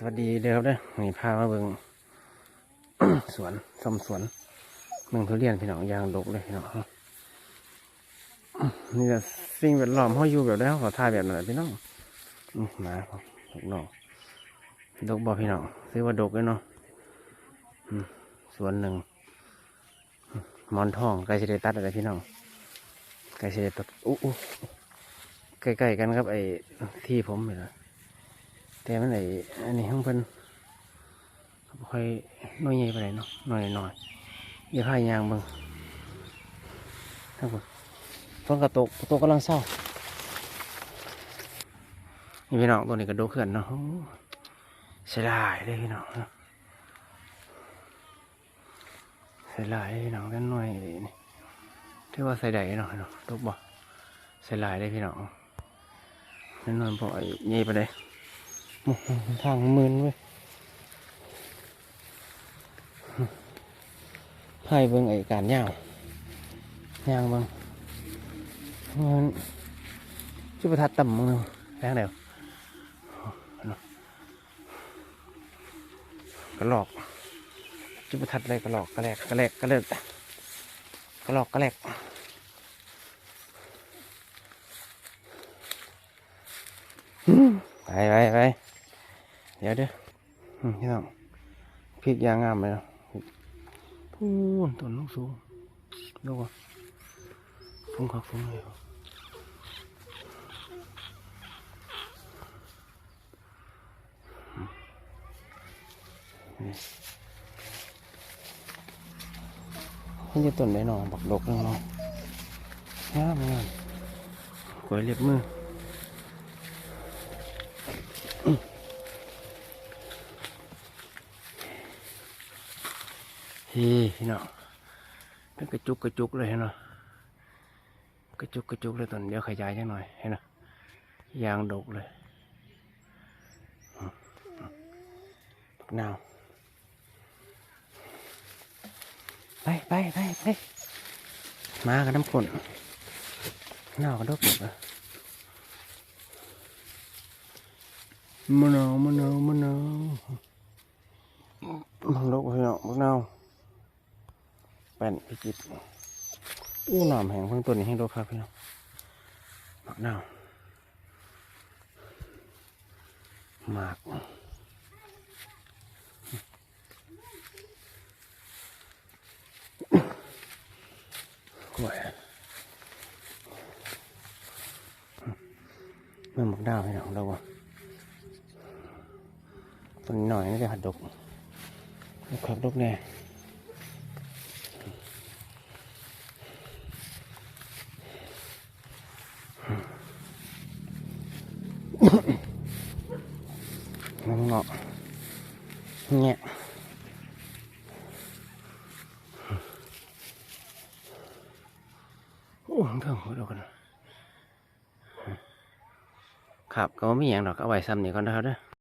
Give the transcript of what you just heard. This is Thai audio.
สวัสดีเด้อครับเด้อนี่พามาเบิ่งสวนชมสวนเมืองทุเรียนพี่น้องยางดกเลยพี่น้องนี่แหละสิ่งแวดล้อมเขาอยู่แบบได้เขาขอถ่ายแบบนั้นพี่น้องอื้อหมาครับดกน้องดกบ่พี่น้องซื้อว่าดกเลยเนาะสวนหนึ่งมอนทองใกล้จะได้ตัดอะไรพี่น้องใกล้จะได้ตัดอู้ใกล้ๆกันครับไอ้ที่ผมนี่แหละ แต่มันไอ้อันนี้ของเพิ่นค่อยน้อยใหญ่ไปไหนเนาะน้อยน้อยอย่าพายยางเบิ่งทั้งหมดฝนกระตกกระตกกำลังเศร้านี่พี่น้องตัวนี้กระโดดเขื่อนเนาะโอ้เสียดายเลยพี่น้องเนาะเสียดายพี่น้องกันหน่อยนี่ที่ว่าใส่ใดเนาะเนาะตกบ่เสียดายเลยพี่น้องนั่นนอนพอไอ้ใหญ่ไปเลย ทางมืนเว้ยไพ่เบิ่งไอ้การย่างย่างเบิ่งมันจุดประทัดต่ำมึงแรงเดียวกระหลอกจุดประทัดอะไรกระหลอกกระแลกกระแลกกระเลิกกระหลอกกระแลกไปไปไป เดี๋ยวเด้ออืมพี่น้องพริกยางงามเลยนะพูนต้นลูกสูงดูว่าฟุ้งคักฟุ้งเลยนี่จะต้นไหนหนอบักดกนึงเนาะงามงามกวยเล็บมือ ฮีพี่น้องเป็นกระจุกกระจุกเลยเห็นไหมกระจุกกระจุกเลยตอนเดี๋ยวขยายจังหน่อยเห็นไหมยางดกเลยบักนาวไปไปไปไปมากันน้ำฝนนาวกันดกหมดเลยมะนาวมะนาวมะนาวบังดกพี่น้องบักนาว แป้นพิจิตอู้หนามแห่งเพิ่งต้นนี้ให้ดูครับพี่น้องหมะนาวหมากกล้วยเมื่อหมากดาวพี่น้องเราว่าต้นนี้หน่อยน่าจะหัดดกขับดกแน่ เงาะเงี้ยโอ้เท่าหัวเรากันครับก็ไม่อย่างหรอกเอาไว้ซ้ำนี่ก่อนนะครับเด้อ